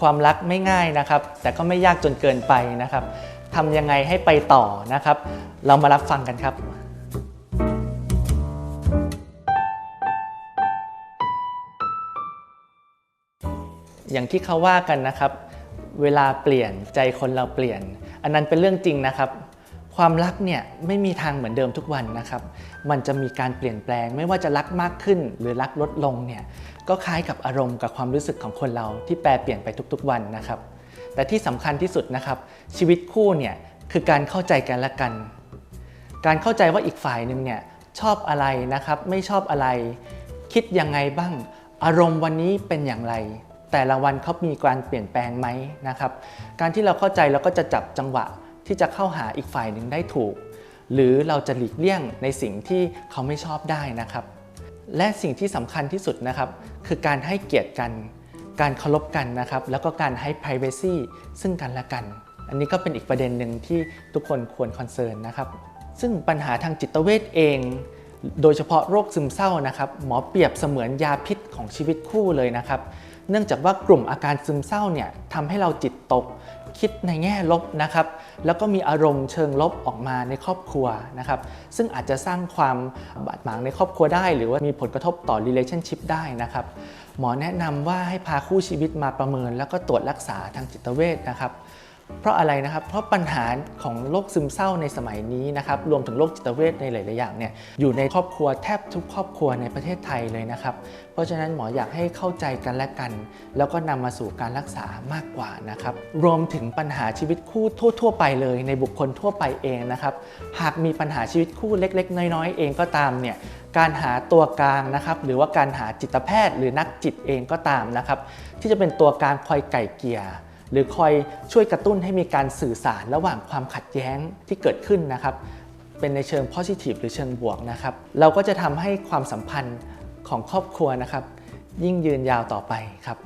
ความรักไม่ง่ายนะครับ แต่ก็ไม่ยากจนเกินไปนะครับทำยังไงให้ไปต่อนะครับ เรามารับฟังกันครับ อย่างที่เขาว่ากันนะครับ เวลาเปลี่ยนใจคนเราเปลี่ยน อันนั้นเป็นเรื่องจริงนะครับ ความรักเนี่ยไม่มีทางเหมือนเดิมทุกวันนะครับ มันจะมีการเปลี่ยนแปลง ไม่ว่าจะรักมากขึ้น หรือรักลดลงเนี่ยก็คล้ายกับอารมณ์กับความรู้สึกของคนเราที่แปรเปลี่ยนไปทุกๆวันนะครับ แต่ที่สำคัญที่สุดนะครับ ชีวิตคู่เนี่ยคือการเข้าใจกันและกัน การเข้าใจว่าอีกฝ่ายหนึ่งเนี่ยชอบอะไรนะครับ ไม่ชอบอะไร คิดยังไงบ้าง อารมณ์วันนี้เป็นอย่างไรแต่ละวันเขามีการเปลี่ยนแปลงไหมนะครับ การที่เราเข้าใจเราก็จะจับจังหวะ ที่จะเข้าหาอีกฝ่ายหนึ่งได้ถูก หรือเราจะหลีกเลี่ยงในสิ่งที่เขาไม่ชอบได้นะครับ และสิ่งที่สำคัญที่สุดนะครับ คือการให้เกียรติกัน การเคารพกันนะครับ แล้วก็การให้ privacy ซึ่งกันและกัน อันนี้ก็เป็นอีกประเด็นหนึ่งที่ทุกคนควรคอนเซิร์นนะครับ ซึ่งปัญหาทางจิตเวชเองโดยเฉพาะโรคซึมเศร้านะครับ หมอเปรียบเสมือนยาพิษของชีวิตคู่เลยนะครับ เนื่องจากว่ากลุ่มอาการซึมเศร้าเนี่ยทำให้เราจิตตก คิดในแง่ลบนะครับ แล้วก็มีอารมณ์เชิงลบออกมาในครอบครัวนะครับ ซึ่งอาจจะสร้างความบาดหมางในครอบครัวได้ หรือว่ามีผลกระทบต่อ relationship ได้นะครับ หมอแนะนำว่าให้พาคู่ชีวิตมาประเมิน แล้วก็ตรวจรักษาทางจิตเวชนะครับ เพราะอะไรนะครับ เพราะปัญหาของโรคซึมเศร้าในสมัยนี้นะครับ รวมถึงโรคจิตเวชในหลาย ๆ อย่างเนี่ย อยู่ในครอบครัวแทบทุกครอบครัวในประเทศไทยเลยนะครับ เพราะฉะนั้นหมออยากให้เข้าใจกันและกัน แล้วก็นำมาสู่การรักษามากกว่านะครับ รวมถึงปัญหาชีวิตคู่ทั่ว ๆ ไปเลย ในบุคคลทั่วไปเองนะครับ หากมีปัญหาชีวิตคู่เล็ก ๆ น้อย ๆ เองก็ตามเนี่ยการหาตัวกลางนะครับ หรือว่าการหาจิตแพทย์ หรือนักจิตเองก็ตามนะครับ ที่จะเป็นตัวกลางคอยไก่เกี่ย หรือคอยช่วยกระตุ้นให้มีการสื่อสารระหว่างความขัดแย้งที่เกิดขึ้นนะครับ เป็นในเชิง positive หรือเชิงบวกนะครับ เราก็จะทำให้ความสัมพันธ์ของครอบครัวนะครับ ยิ่งยืนยาวต่อไปครับ